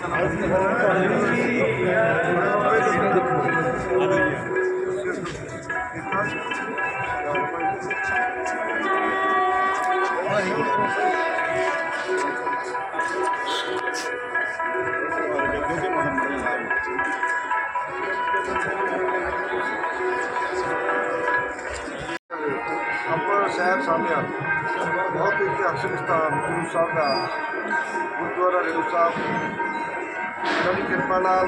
Thank you. ਇਤਿਹਾਸਕ ਸਥਾਨ, ਗੁਰੂ ਸਾਹਿਬ ਦਾ। ਗੁਰਦੁਆਰਾ ਰੇਣੂ ਸਾਹਿਬ ਉਹਨਾਂ ਦੀ ਕਿਰਪਾ ਨਾਲ,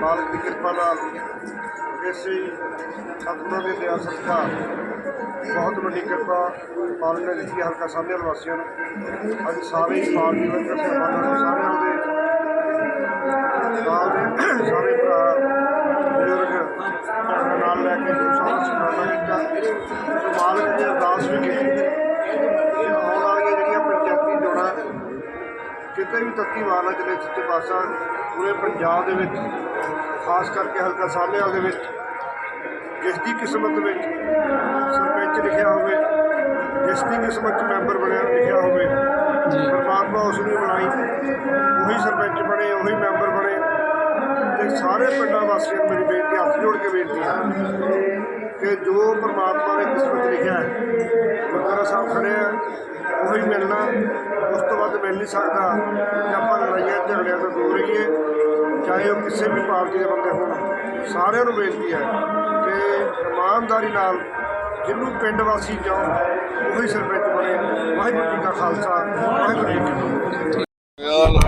ਮਾਲਕ ਦੀ ਕਿਰਪਾ ਨਾਲ ਇਸੇ ਸਤਿਗੁਰਾਂ ਦੇ ਦਇਆ ਸਤਿਕਾਰ ਬਹੁਤ ਵੱਡੀ ਕਿਰਪਾ ਮਾਲਕ ਨੇ ਦਿੱਤੀ ਹਲਕਾ ਸਾਹਮਣੇ ਵਾਸੀਆਂ ਨੂੰ। ਅੱਜ ਸਾਰੇ ਹੀ ਪਾਰਟੀ ਵਰਕਰ ਸਹਿਬਾਨਾਂ ਨੂੰ, ਸਾਰਿਆਂ ਦੇ। ਨਾਲ ਦੇ ਸਾਰੇ ਭਰਾ, ਬਜ਼ੁਰਗ ਨਾਲ ਲੈ ਕੇ ਜੋ ਸਾਰਾ ਸ਼ੁਕਰਾਨਾ ਕੀਤਾ। ਕਿਤੇ ਵੀ ਤੱਤੀ ਵਾਲਾ ਜਿਹੜੇ ਸੱਚੇ ਪਾਤਸ਼ਾਹ ਪੂਰੇ ਪੰਜਾਬ ਦੇ ਵਿੱਚ ਖਾਸ ਕਰਕੇ ਹਲਕਾ ਸਾਹਮਣੇ ਦੇ ਵਿੱਚ ਜਿਸ ਦੀ ਕਿਸਮਤ ਵਿੱਚ ਸਰਪੰਚ ਲਿਖਿਆ ਹੋਵੇ ਜਿਸ ਦੀ ਕਿਸਮਤ ਮੈਂਬਰ ਬਣਿਆ ਲਿਖਿਆ ਹੋਵੇ ਪਰਮਾਤਮਾ ਉਸ ਨੂੰ ਬਣਾਈ। ਉਹੀ ਸਰਪੰਚ ਬਣੇ ਉਹੀ ਮੈਂਬਰ ਬਣੇ ਤੇ ਸਾਰੇ ਪਿੰਡਾਂ ਵਾਸੀਆਂ ਨੂੰ ਮੇਰੀ ਬੇਨਤੀ ਹੱਥ ਜੋੜ ਕੇ ਬੇਨਤੀ ਹੈ ਕਿ ਜੋ ਪਰਮਾਤਮਾ ਨੇ ਕਿਸਮਤ ਲਿਖਿਆ ਹੈ ਗੁਰਦੁਆਰਾ ਸਾਹਿਬ ਖੜੇ ਆ ਉਹੀ ਮਿਲਣਾ ਮਿਲ ਨਹੀਂ ਸਕਦਾ ਕਿ ਆਪਾਂ ਲੜਾਈਆਂ ਝਗੜਿਆਂ ਤੋਂ ਦੂਰ ਰਹੀਏ ਚਾਹੇ ਉਹ ਕਿਸੇ ਵੀ ਪਾਰਟੀ ਦੇ ਬੰਦੇ ਹੋਣ ਸਾਰਿਆਂ ਨੂੰ ਬੇਨਤੀ ਹੈ ਕਿ ਇਮਾਨਦਾਰੀ ਨਾਲ ਜਿਹਨੂੰ ਪਿੰਡ ਵਾਸੀ ਚਾਹੋ ਉਹੀ ਸਰਪੰਚ ਬਣੇ। ਵਾਹਿਗੁਰੂ ਜੀ ਕਾ ਖਾਲਸਾ ਵਾਹਿਗੁਰੂ ਜੀ ਕੀ ਫਤਿਹ।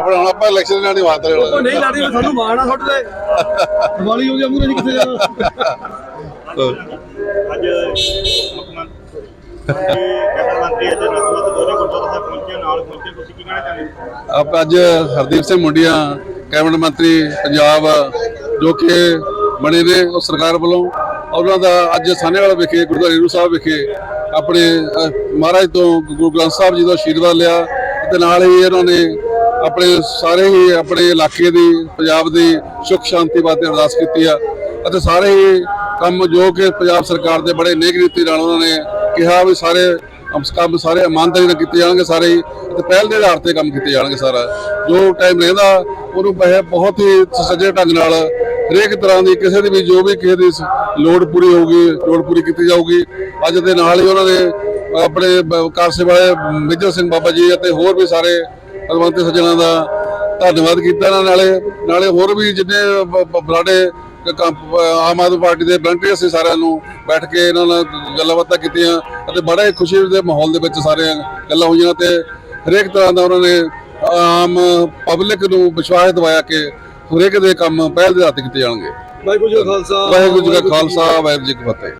ਹੁਣ ਆਪਾਂ ਇਲੈਕਸ਼ਨ ਨਾਲ ਨਹੀਂ ਮਾਤ ਰਹੇ ਉਹ ਨਹੀਂ ਲੜੀ ਸਾਨੂੰ ਮਾਣ ਆ ਤੁਹਾਡੇ ਤੇ। ਦੀਵਾਲੀ ਹੋ ਗਿਆ ਮੂਰੇ ਜੀ ਕਿੱਥੇ ਜਾਣਾ? ਅੱਜ ਮੁੱਖ ਮੰਤਰੀ ਕੈਬਨਿਟ ਮੰਤਰੀ ਅੱਜ ਨਸਬਤ ਨਾਲ ਪਹੁੰਚੇ, ਤੁਸੀਂ ਕੀ ਕਹਿਣਾ ਚਾਹੁੰਦੇ ਆਪ ਅੱਜ ਹਰਦੀਪ ਸਿੰਘ ਮੁੰਡੀਆਂ, ਕੈਬਨਿਟ ਮੰਤਰੀ ਪੰਜਾਬ, ਜੋ ਕਿ ਬਣੇ ਨੇ ਉਹ ਸਰਕਾਰ ਵੱਲੋਂ, ਉਹਨਾਂ ਦਾ ਅੱਜ ਸਾਨੇਵਾਲ ਵਿਖੇ, ਗੁਰਦੁਆਰਾ ਰੂ ਸਾਹਿਬ ਵਿਖੇ ਆਪਣੇ ਮਹਾਰਾਜ ਤੋਂ ਗੁਰੂ ਗ੍ਰੰਥ ਸਾਹਿਬ ਜੀ ਦਾ ਆਸ਼ੀਰਵਾਦ ਲਿਆ, ਤੇ ਨਾਲ ਹੀ ਇਹਨਾਂ ਨੇ ਆਪਣੇ ਸਾਰੇ ਹੀ ਆਪਣੇ ਇਲਾਕੇ ਦੀ, ਪੰਜਾਬ ਦੀ ਸੁਖ ਸ਼ਾਂਤੀ ਵਾਸਤੇ ਅਰਦਾਸ ਕੀਤੀ ਆ, ਅਤੇ ਸਾਰੇ ਹੀ ਕੰਮ ਜੋ ਕਿ ਪੰਜਾਬ ਸਰਕਾਰ ਦੇ ਬੜੇ ਨੇਕ ਨੀਤੀ ਨਾਲ ਉਹਨਾਂ ਨੇ ਕਿਹਾ ਵੀ ਸਾਰੇ ਕੰਮ ਸਾਰੇ ਇਮਾਨਦਾਰੀ ਨਾਲ ਕੀਤੇ ਜਾਣਗੇ ਸਾਰੇ ਹੀ। ਤੇ ਪਹਿਲ ਦੇ ਆਧਾਰ ਤੇ ਕੰਮ ਕੀਤੇ ਜਾਣਗੇ ਸਾਰਾ। ਜੋ ਟਾਈਮ ਰਹਿੰਦਾ, ਉਹਨੂੰ ਪਹਿ- ਬਹੁਤ ਹੀ ਸੱਜੇ ਢੰਗ ਨਾਲ ਹਰੇਕ ਤਰ੍ਹਾਂ ਦੀ ਕਿਸੇ ਦੀ ਵੀ ਜੋ ਵੀ ਕਿਸੇ ਦੀ ਲੋੜ ਪੂਰੀ ਹੋਊਗੀ, ਲੋੜ ਪੂਰੀ ਕੀਤੀ ਜਾਊਗੀ। ਅੱਜ ਦੇ ਨਾਲ ਹੀ ਉਹਨਾਂ ਨੇ ਆਪਣੇ ਕਾਰਸੇ ਵਾਲੇ ਮੇਜਰ ਸਿੰਘ ਬਾਬਾ ਜੀ ਅਤੇ ਹੋਰ ਵੀ ਸਾਰੇ ਅਲਵੰਤੇ ਸੱਜਣਾ ਦਾ ਧੰਨਵਾਦ ਕੀਤਾ ਇਹਨਾਂ ਨਾਲੇ। ਨਾਲੇ ਹੋਰ ਵੀ ਜਿੰਨੇ ਬ- ਬਲਾਡੇ ਆਮ ਆਦਮੀ ਪਾਰਟੀ ਦੇ ਵਲੰਟੀਅਰ ਸੀ ਸਾਰਿਆਂ ਨੂੰ ਬੈਠ ਕੇ ਇਹਨਾਂ ਨਾਲ ਗੱਲਾਂ ਬਾਤਾਂ ਕੀਤੀਆਂ ਅਤੇ ਬੜਾ ਹੀ ਖੁਸ਼ੀ ਦੇ ਮਾਹੌਲ ਦੇ ਵਿੱਚ ਸਾਰੇ ਗੱਲਾਂ ਹੋਈਆਂ ਤੇ ਹਰੇਕ ਤਰ੍ਹਾਂ ਦਾ ਉਹਨਾਂ ਨੇ ਆਮ ਪਬਲਿਕ ਨੂੰ ਵਿਸ਼ਵਾਸ ਦਿਵਾਇਆ ਕਿ ਹਰੇਕ ਦੇ ਕੰਮ ਪਹਿਲ ਦੇ ਹੱਥ ਕੀਤੇ ਜਾਣਗੇ। ਵਾਹਿਗੁਰੂ ਜੀ ਕਾ ਖਾਲਸਾ ਵਾਹਿਗੁਰੂ ਜੀ ਕਾ ਖਾਲਸਾ ਵਾਹਿਗੁਰੂ ਜੀ ਕੀ ਫਤਿਹ।